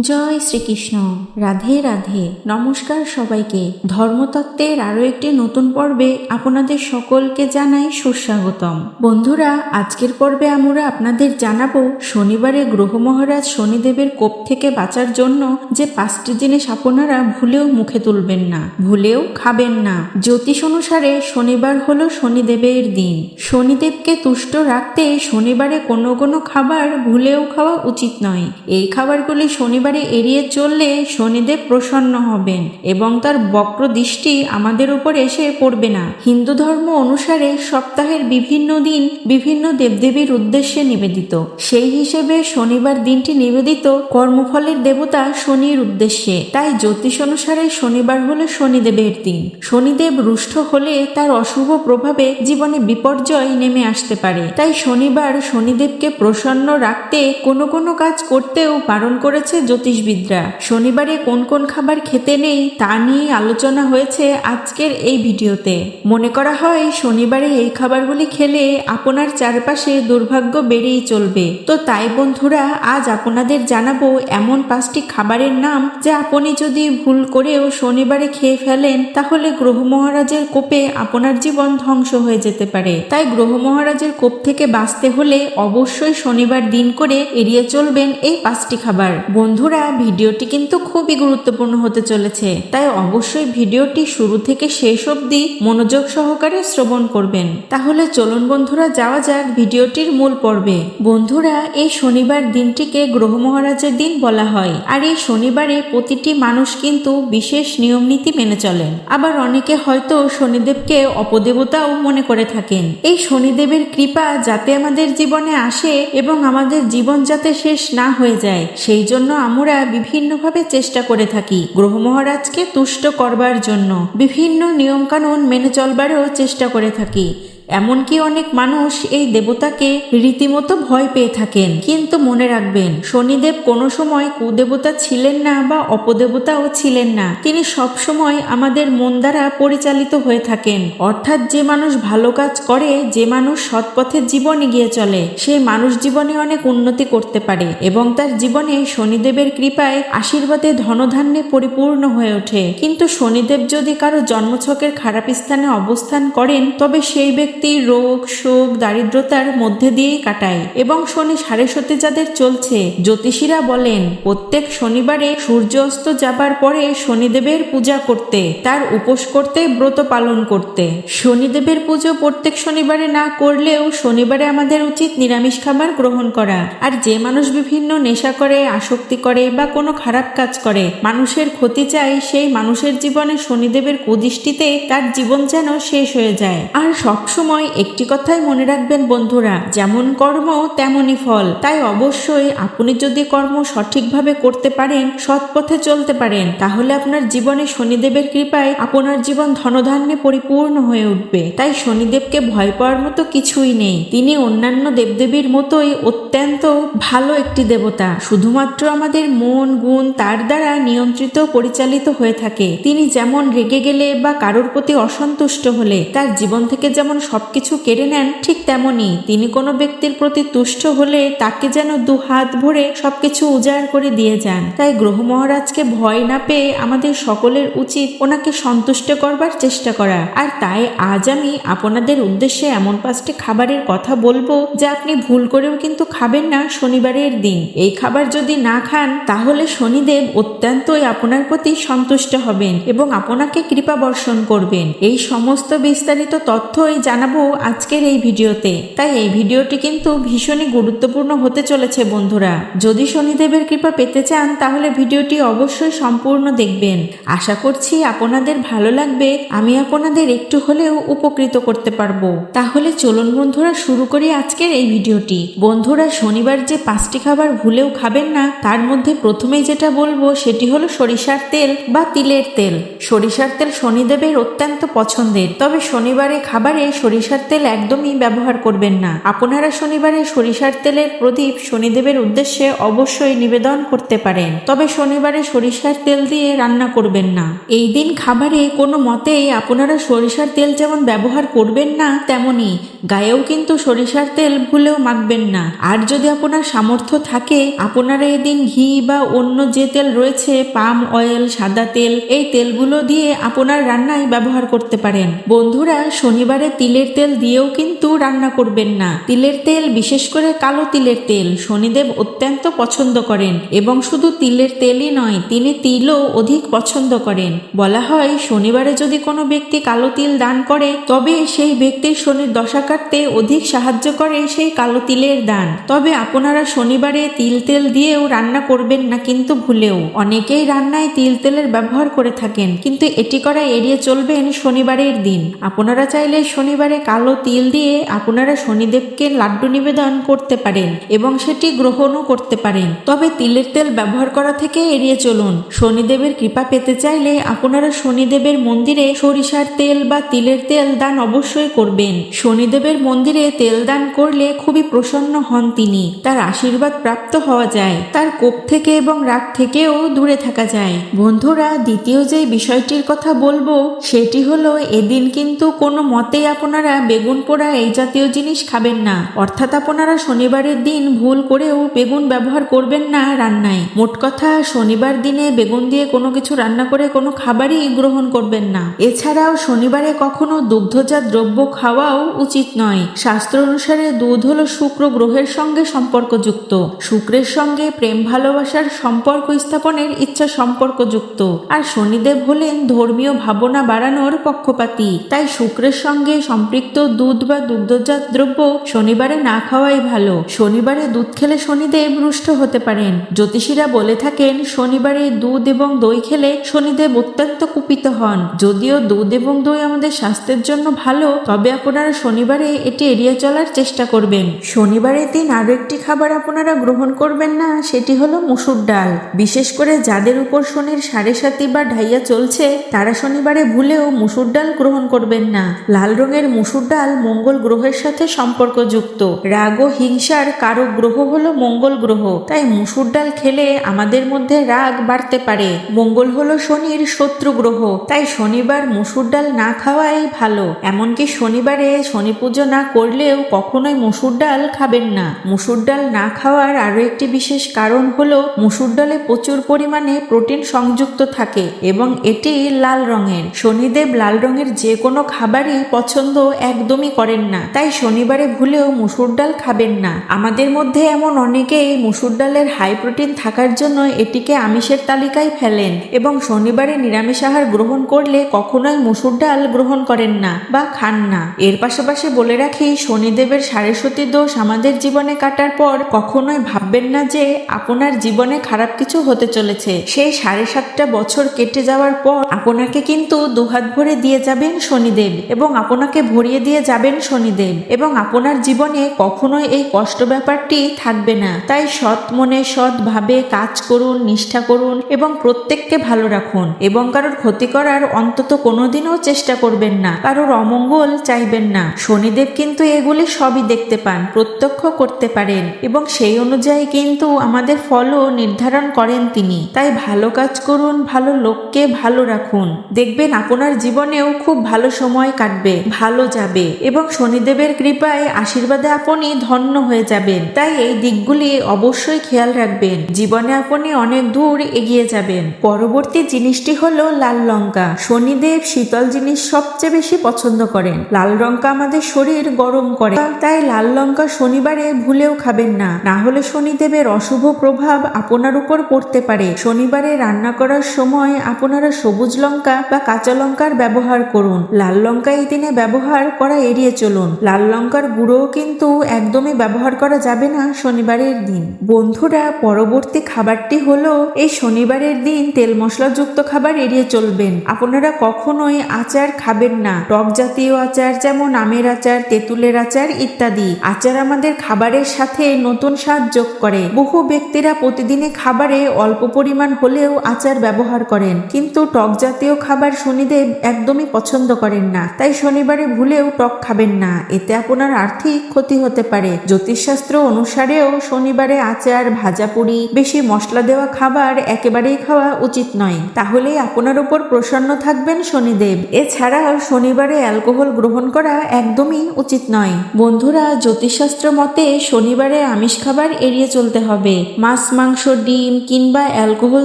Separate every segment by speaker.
Speaker 1: জয় শ্রীকৃষ্ণ। রাধে রাধে। নমস্কার সবাইকে। ধর্মতত্ত্বের আরও একটি নতুন পর্বে আপনাদের সকলকে জানাই সুস্বাগতম। বন্ধুরা, আজকের পর্বে আমরা আপনাদের জানাব শনিবারে গ্রহ মহারাজ শনিদেবের কোপ থেকে বাঁচার জন্য যে পাঁচটি জিনিস আপনারা ভুলেও মুখে তুলবেন না, ভুলেও খাবেন না। জ্যোতিষ অনুসারে শনিবার হলো শনিদেবের দিন। শনিদেবকে তুষ্ট রাখতে শনিবারে কোনো কোনো খাবার ভুলেও খাওয়া উচিত নয়। এই খাবারগুলি শনিবারে এড়িয়ে চললে শনিদেব প্রসন্ন হবেন এবং তার বক্র দৃষ্টি আমাদের উপর এসে পড়বে না। হিন্দু ধর্ম অনুসারে সপ্তাহের বিভিন্ন দিন বিভিন্ন দেবদেবীর উদ্দেশ্যে নিবেদিত। সেই হিসেবে শনিবার দিনটি নিবেদিত কর্মফলের দেবতা শনির উদ্দেশ্যে। তাই জ্যোতিষ অনুসারে শনিবার হলো শনিদেবের দিন। শনিদেব রুষ্ট হলে তার অশুভ প্রভাবে জীবনে বিপর্যয় নেমে আসতে পারে। তাই শনিবার শনিদেবকে প্রসন্ন রাখতে কোনো কোনো কাজ করতেও বারণ করেছে জ্যোতিষবিদরা। শনিবারে কোন কোন খাবার খেতে নেই তা নিয়ে আলোচনা হয়েছে আজকের এই ভিডিওতে। মনে করা হয় শনিবারে এই খাবারগুলি খেলে আপনার চারপাশে দুর্ভাগ্য বেড়েই চলবে। তো তাই বন্ধুরা, আজ আপনাদের জানাব এমন পাঁচটি খাবারের নাম যা আপনি যদি ভুল করেও শনিবারে খেয়ে ফেলেন, তাহলে গ্রহ মহারাজের কোপে আপনার জীবন ধ্বংস হয়ে যেতে পারে। তাই গ্রহ মহারাজের কোপ থেকে বাঁচতে হলে অবশ্যই শনিবার দিন করে এড়িয়ে চলবেন এই পাঁচটি খাবার। বন্ধুরা, ভিডিওটি কিন্তু খুবই গুরুত্বপূর্ণ হতে চলেছে, তাই অবশ্যই ভিডিওটি শুরু থেকে শেষ অবধি মনোযোগ সহকারে শ্রবণ করবেন। তাহলে চলুন বন্ধুরা, যাওয়া যাক ভিডিওটির মূল পর্বে। বন্ধুরা, এই শনিবার দিনটিকে গ্রহ মহারাজের দিন বলা হয়, আর এই শনিবারে প্রতিটি মানুষ কিন্তু বিশেষ নিয়ম নীতি মেনে চলেন। আবার অনেকে হয়তো শনিদেবকে অপদেবতাও মনে করে থাকেন। এই শনিদেবের কৃপা যাতে আমাদের জীবনে আসে এবং আমাদের জীবন যাতে শেষ না হয়ে যায়, সেই জন্য আমরা বিভিন্নভাবে চেষ্টা করে থাকি গ্রহ মহারাজকে তুষ্ট করবার জন্য। বিভিন্ন নিয়মকানুন মেনে চলবারও চেষ্টা করে থাকি। এমনকি অনেক মানুষ এই দেবতাকে রীতিমতো ভয় পেয়ে থাকেন। কিন্তু মনে রাখবেন, শনিদেব কোনো সময় কুদেবতা ছিলেন না বা অপদেবতাও ছিলেন না। তিনি সব সময় আমাদের মন দ্বারা পরিচালিত হয়ে থাকেন। অর্থাৎ যে মানুষ ভালো কাজ করে, যে মানুষ সৎপথে জীবন এগিয়ে চলে সেই মানুষ জীবনে অনেক উন্নতি করতে পারে এবং তার জীবনে শনিদেবের কৃপায় আশীর্বাদে ধনধান্যে পরিপূর্ণ হয়ে ওঠে। কিন্তু শনিদেব যদি কারও জন্মছকের খারাপ স্থানে অবস্থান করেন, তবে সেই ব্যক্তি ব্যক্তি রোগ শোক দারিদ্রতার মধ্যে দিয়েই কাটায় এবং শনি সাড়ে সতে যাদের চলছে। জ্যোতিষীরা বলেন, প্রত্যেক শনিবারে সূর্য অস্ত যাবার পরে শনিদেবের পূজা করতে, তার উপোস করতে, ব্রত পালন করতে। শনিদেবের পুজো প্রত্যেক শনিবারে না করলেও শনিবারে আমাদের উচিত নিরামিষ খাবার গ্রহণ করা। আর যে মানুষ বিভিন্ন নেশা করে, আসক্তি করে বা কোনো খারাপ কাজ করে, মানুষের ক্ষতি চায়, সেই মানুষের জীবনে শনিদেবের কুদৃষ্টিতে তার জীবন যেন শেষ হয়ে যায়। আর সবসময় সময় একটি কথাই মনে রাখবেন বন্ধুরা, যেমন কর্ম তেমনই ফল। তাই অবশ্যই আপনি যদি কর্ম সঠিকভাবে করতে পারেন, সৎ পথে চলতে পারেন, তাহলে আপনার জীবনে শনিদেবের কৃপায় আপনার জীবন ধনধান্যে পরিপূর্ণ হয়ে উঠবে। তাই শনিদেবকে ভয় পাওয়ার মতো কিছুই নেই। তিনি অন্যান্য দেবদেবীর মতোই অত্যন্ত ভালো একটি দেবতা। শুধুমাত্র আমাদের মন, গুণ, তার দ্বারা নিয়ন্ত্রিত পরিচালিত হয়ে থাকে। তিনি যেমন রেগে গেলে বা কারোর প্রতি অসন্তুষ্ট হলে, তার জীবন থেকে যেমন সবকিছু কেড়ে নেন ঠিক তেমনই। তিনি কোনো ব্যক্তির প্রতি তুষ্ট হলে তাকে যেন দু হাত ভরে সবকিছু উজাড় করে দিয়ে যান। তাই গ্রহ মহারাজকে ভয় না পেয়ে আমাদের সকলের উচিত ওনাকে সন্তুষ্ট করবার চেষ্টা করা। আর তাই আজ আমি আপনাদের উদ্দেশ্যে এমন পাঁচটি খাবারের কথা বলব যা আপনি ভুল করেও কিন্তু খাবেন না শনিবারের দিন। এই খাবার যদি না খান, তাহলে শনিদেব অত্যন্তই আপনার প্রতি সন্তুষ্ট হবেন এবং আপনাকে কৃপা বর্ষণ করবেন। এই সমস্ত বিস্তারিত তথ্যই জানাব আজকের এই ভিডিওতে। তাই এই ভিডিওটি কিন্তু ভীষণই গুরুত্বপূর্ণ হতে চলেছে বন্ধুরা। যদি শনিদেবের কৃপা পেতে চান, তাহলে ভিডিওটি অবশ্যই সম্পূর্ণ দেখবেন। আশা করছি আপনাদের ভালো লাগবে। আমি আপনাদের একটু হলেও উপকৃত করতে পারব। তাহলে চলুন বন্ধুরা, শুরু করি আজকের এই ভিডিওটি। বন্ধুরা, শনিবার যে পাঁচটি খাবার ভুলেও খাবেন না, তার মধ্যে প্রথমেই যেটা বলব, সেটি হলো সরিষার তেল বা তিলের তেল। সরিষার তেল শনিদেবের অত্যন্ত পছন্দের। তবে শনিবারে খাবারে সরিষা সরিষার তেল একদমই ব্যবহার করবেন না। আপনারা শনিবারে সরিষার তেলের প্রদীপ শনিদেবের উদ্দেশ্যে অবশ্যই নিবেদন করতে পারেন। তবে শনিবারে সরিষার তেল দিয়ে রান্না করবেন না। এই দিন খাবারে কোনো মতেই আপনারা সরিষার তেল যেমন ব্যবহার করবেন না তেমনই গায়েও কিন্তু সরিষার তেল ভুলেও মাখবেন না। আর যদি আপনার সামর্থ্য থাকে, আপনারা এদিন ঘি বা অন্য যে তেল রয়েছে, পাম অয়েল, সাদা তেল, এই তেলগুলো দিয়ে আপনার রান্নায় ব্যবহার করতে পারেন। বন্ধুরা, শনিবারে তিলের তেল দিয়েও কিন্তু রান্না করবেন না। তিলের তেল, বিশেষ করে কালো তিলের তেল, শনিদেব অত্যন্ত পছন্দ করেন এবং শুধু তিলের তেলই নয়, তিনি তিলও অধিক পছন্দ করেন। বলা হয়, শনিবারে যদি কোনো ব্যক্তি কালো তিল দান করে, তবে সেই ব্যক্তির শনির দশা কাটতে অধিক সাহায্য করে সেই কালো তিলের দান। তবে আপনারা শনিবারে তিল তেল দিয়েও রান্না করবেন না কিন্তু ভুলেও। অনেকেই রান্নায় তিল তেলের ব্যবহার করে থাকেন, কিন্তু এটি করা এড়িয়ে চলবেন শনিবারের দিন। আপনারা চাইলে শনিবারে কালো তিল দিয়ে আপনারা শনিদেবকে লাড্ডু নিবেদন করতে পারেন এবং সেটি গ্রহণও করতে পারেন। তবে তিলের তেল ব্যবহার করা থেকে এড়িয়ে চলুন। শনিদেবের কৃপা পেতে চাইলে আপনারা শনিদেবের মন্দিরে সরিষার তেল বা তিলের তেল দান অবশ্যই করবেন। শনিদেবের মন্দিরে তেল দান করলে খুবই প্রসন্ন হন তিনি। তার আশীর্বাদ প্রাপ্ত হওয়া যায়। তার কোপ থেকে এবং রাগ থেকেও দূরে থাকা যায়। বন্ধুরা, দ্বিতীয় যে বিষয়টির কথা বলব, সেটি হলো, এদিন কিন্তু কোনো মতেই আপনারা বেগুন পোড়া এই জাতীয় জিনিস খাবেন না। অর্থাৎ আপনারা শনিবারের দিন ভুল করেও বেগুন ব্যবহার করবেন না রান্নায়। মোট কথা, শনিবার দিনে বেগুন দিয়ে কোনো কিছু রান্না করে কোনো খাবারই গ্রহণ করবেন না। এছাড়াও শনিবারে কখনো দুগ্ধজাত দ্রব্য খাওয়াও উচিত নয়। শাস্ত্র অনুসারে দুধ হলো শুক্র গ্রহের সঙ্গে সম্পর্কযুক্ত। শুক্রের সঙ্গে প্রেম ভালোবাসার সম্পর্ক স্থাপনের ইচ্ছা সম্পর্কযুক্ত। আর শনিদেব হলেন ধর্মীয় ভাবনা বাড়ানোর পক্ষপাতী। তাই শুক্রের সঙ্গে সম্পৃক্ত দুধ বা দুগ্ধজাত দ্রব্য শনিবারে না খাওয়াই ভালো। শনিবারে দুধ খেলে শনিদেব রুষ্ট হতে পারেন। জ্যোতিষীরা বলে থাকেন, শনিবারে দুধ এবং দই খেলে শনিদেব অত্যন্ত কুপিত হন। যদিও দুধ এবং দই আমাদের স্বাস্থ্যের জন্য ভালো, তবে আপনারা শনিবারে এটি এড়িয়ে চলার চেষ্টা করবেন। শনিবারের দিন আরও একটি খাবার আপনারা গ্রহণ করবেন না, সেটি হলো মুসুর ডাল। বিশেষ করে যাদের উপর শনির সাড়ে সাতি বা ঢাইয়া চলছে, তারা শনিবারে ভুলেও মুসুর ডাল গ্রহণ করবেন না। লাল রঙের মুসুর ডাল মঙ্গল গ্রহের সাথে সম্পর্কযুক্ত। রাগ ও হিংসার কারও গ্রহ হলো মঙ্গল গ্রহ। তাই মুসুর ডাল খেলে আমাদের মধ্যে রাগ বাড়তে পারে। মঙ্গল হলো শনির শত্রু গ্রহ। তাই শনিবার মুসুর ডাল না খাওয়াই ভালো। এমনকি শনিবারে শনি পুজো না করলেও কখনোই মুসুর ডাল খাবেন না। মুসুর ডাল না খাওয়ার আরও একটি বিশেষ কারণ হলো মুসুর ডালে প্রচুর পরিমাণে প্রোটিন সংযুক্ত থাকে এবং এটি লাল রঙের। শনিদেব লাল রঙের যে কোনো খাবারই পছন্দ একদমই করেন না। তাই শনিবারে ভুলেও মুসুর ডাল খাবেন না। আমাদের মধ্যে এমন অনেকেই মুসুর ডালের হাই প্রোটিন থাকার জন্য এটিকে আমিষের তালিকায় ফেলেন এবং শনিবারে নিরামিষ আহার গ্রহণ করলে কখনোই মুসুর ডাল গ্রহণ করেন না বা খান না। এর পাশাপাশি বলে রাখি, শনিদেবের সাড়ে সতী দোষ আমাদের জীবনে কাটার পর কখনোই ভাববেন না যে আপনার জীবনে খারাপ কিছু হতে চলেছে। সেই সাড়ে সাতটা বছর কেটে যাওয়ার পর আপনাকে কিন্তু দুহাত ভরে দিয়ে যাবেন শনিদেব এবং আপনাকে ভরিয়ে দিয়ে যাবেন শনিদেব এবং আপনার জীবনে কখনোই এই কষ্ট ব্যাপারটি থাকবে না। তাই সৎ মনে সৎ ভাবে কাজ করুন, নিষ্ঠা করুন এবং প্রত্যেককে ভালো রাখুন এবং কারোর ক্ষতি করার অন্তত কোনোদিনও চেষ্টা করবেন না। কারোর অমঙ্গল চাইবেন না। শনিদেব কিন্তু এগুলি সবই দেখতে পান, প্রত্যক্ষ করতে পারেন এবং সেই অনুযায়ী কিন্তু আমাদের ফলও নির্ধারণ করেন তিনি। তাই ভালো কাজ করুন, ভালো লোককে ভালো রাখুন। দেখবেন আপনার জীবনেও খুব ভালো সময় কাটবে। ভালো যাবে এবং শনিদেবের কৃপায় আশীর্বাদে আপনি ধন্য হয়ে যাবেন। তাই এই দিকগুলি অবশ্যই খেয়াল রাখবেন। জীবনে আপনি অনেক দূর এগিয়ে যাবেন। পরবর্তী জিনিসটি হলো লাল লঙ্কা। শনিদেব শীতল জিনিস সবচেয়ে বেশি পছন্দ করেন। লাল লঙ্কা আমাদের শরীর গরম করে। তাই লাল লঙ্কা শনিবারে ভুলেও খাবেন না। না হলে শনিদেবের অশুভ প্রভাব আপনার উপর পড়তে পারে। শনিবারে রান্না করার সময় আপনারা সবুজ লঙ্কা বা কাঁচা লঙ্কার ব্যবহার করুন। লাল লঙ্কা এই দিনে ব্যবহার করা এড়িয়ে চলুন। লাল লঙ্কার গুঁড়োও কিন্তু একদমই ব্যবহার করা যাবে না শনিবারের দিন। বন্ধুরা, পরবর্তী খাবারটি হলো এই শনিবারের দিন তেল মশলাযুক্ত খাবার এড়িয়ে চলবেন। আপনারা কখনোই আচার খাবেন না। টক জাতীয় আচার যেমন আমের আচার, তেঁতুলের আচার ইত্যাদি। আচার আমাদের খাবারের সাথে নতুন স্বাদ যোগ করে। বহু ব্যক্তিরা প্রতিদিনে খাবারে অল্প পরিমাণ হলেও আচার ব্যবহার করেন। কিন্তু টক জাতীয় খাবার শনিদেব একদমই পছন্দ করেন না। তাই শনিবারে ভুলেও টক খাবেন না। এতে আপনার আর্থিক ক্ষতি হতে পারে। জ্যোতিষশাস্ত্র অনুসারেও শনিবারে আচার ভাজাপুরি বেশি মশলা দেওয়া খাবার একেবারেই খাওয়া উচিত নয়। তাহলেই আপনার উপর প্রসন্ন থাকবেন শনিদেব। এছাড়াও শনিবারে অ্যালকোহল গ্রহণ করা একদমই উচিত নয়। বন্ধুরা, জ্যোতিষশাস্ত্র মতে শনিবারে আমিষ খাবার এড়িয়ে চলতে হবে। মাছ, মাংস, ডিম কিংবা অ্যালকোহল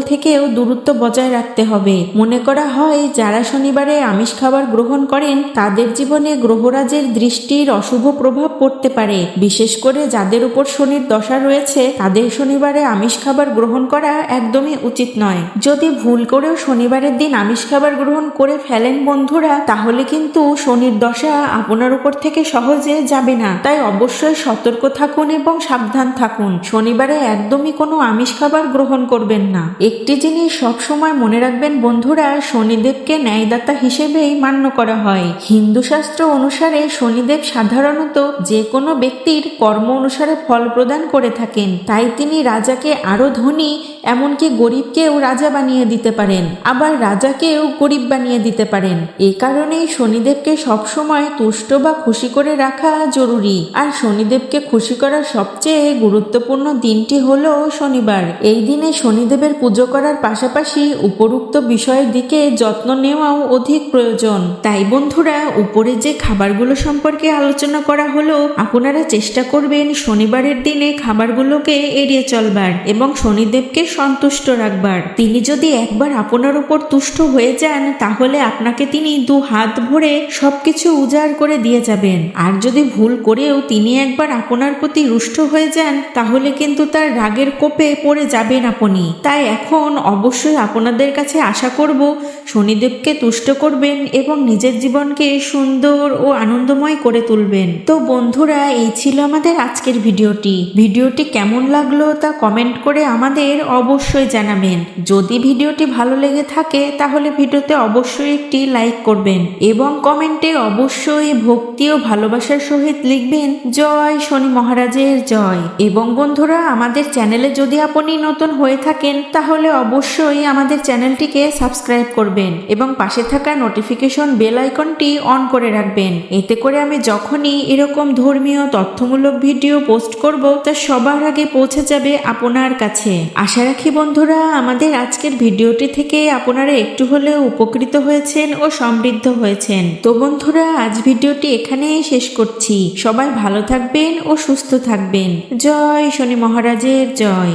Speaker 1: থেকেও দূরত্ব বজায় রাখতে হবে। মনে করা হয়, যারা শনিবারে আমিষ খাবার গ্রহণ করেন, তাদের জীবনে গ্রহরাজের দৃষ্টির অশুভ প্রভাব পড়তে পারে। বিশেষ করে যাদের উপর শনির দশা রয়েছে, তাদের শনিবারে আমিষ খাবার গ্রহণ করা একদমই উচিত নয়। যদি ভুল করেও শনিবারের দিন আমিষ খাবার গ্রহণ করে ফেলেন বন্ধুরা, তাহলে কিন্তু শনির দশা আপনার উপর থেকে সহজে যাবে না। তাই অবশ্যই সতর্ক থাকুন এবং সাবধান থাকুন। শনিবারে একদমই কোনো আমিষ খাবার গ্রহণ করবেন না। একটি জিনিস সবসময় মনে রাখবেন বন্ধুরা, শনিদেবকে ন্যায়দাতা হিসেবেই মান্য করা হয়। হিন্দু শাস্ত্র অনুসারে শনিদেব সাধারণত যে কোনো ব্যক্তির কর্ম অনুসারে ফল প্রদান করে থাকেন, তাই তিনি রাজাকে আরও ধনী, এমনকি গরিবকেও রাজা বানিয়ে দিতে পারেন, আবার রাজাকেও গরিব বানিয়ে দিতে পারেন। এ কারণেই শনিদেবকে সবসময় তুষ্ট বা খুশি করে রাখা জরুরি। আর শনিদেবকে খুশি করার সবচেয়ে গুরুত্বপূর্ণ দিনটি হলো শনিবার। এই দিনে শনিদেবের পুজো করার পাশাপাশি উপরুক্ত বিষয়ের দিকে যত্ন নেওয়াও অধিক প্রয়োজন। তাই বন্ধুরা, উপরে যে খাবারগুলো সম্পর্কে আলোচনা করা হলো আপনারা চেষ্টা করবেন শনিবারের দিনে খাবারগুলোকে এড়িয়ে চলবার এবং শনিদেবকে সন্তুষ্ট রাখবার। তিনি যদি একবার আপনার উপর তুষ্ট হয়ে যান, তাহলে আপনাকে তিনি দু হাত ভরে সবকিছু উজাড় করে দিয়ে যাবেন। আর যদি ভুল করেও তিনি একবার আপনার প্রতি রুষ্ট হয়ে যান, তাহলে কিন্তু তার রাগের কোপে পড়ে যাবেন আপনি। তাই এখন অবশ্যই আপনাদের কাছে আশা করব, শনিদেবকে তুষ্ট করবেন এবং নিজের জীবনকে সুন্দর ও আনন্দময় করে তুলবেন। তো বন্ধুরা, এই ছিল আমাদের আজকের ভিডিওটি। ভিডিওটি কেমন লাগল তা কমেন্ট করে আমাদের অবশ্যই জানাবেন। যদি ভিডিওটি ভালো লেগে থাকে, তাহলে ভিডিওতে অবশ্যই একটি লাইক করবেন এবং কমেন্টে অবশ্যই ভক্তি ও ভালোবাসার সহিত লিখবেন, জয় শনি মহারাজের জয়। এবং বন্ধুরা, আমাদের চ্যানেলে যদি আপনি নতুন হয়ে থাকেন, তাহলে অবশ্যই আমাদের চ্যানেলটিকে সাবস্ক্রাইব করবেন এবং পাশে থাকা নোটিফিকেশন বেল আইকনটি অন করে রাখবেন। এতে করে আমি যখনই এরকম ধর্মীয় তথ্যমূলক ভিডিও পোস্ট করব তা সবার আগে পৌঁছে যাবে আপনার কাছে। আশা রাখি বন্ধুরা, আমাদের আজকের ভিডিওটি থেকে আপনারা একটু হলেও উপকৃত হয়েছেন ও সমৃদ্ধ হয়েছেন। তো বন্ধুরা, আজ ভিডিওটি এখানেই শেষ করছি। সবাই ভালো থাকবেন ও সুস্থ থাকবেন। জয় শনি মহারাজের জয়।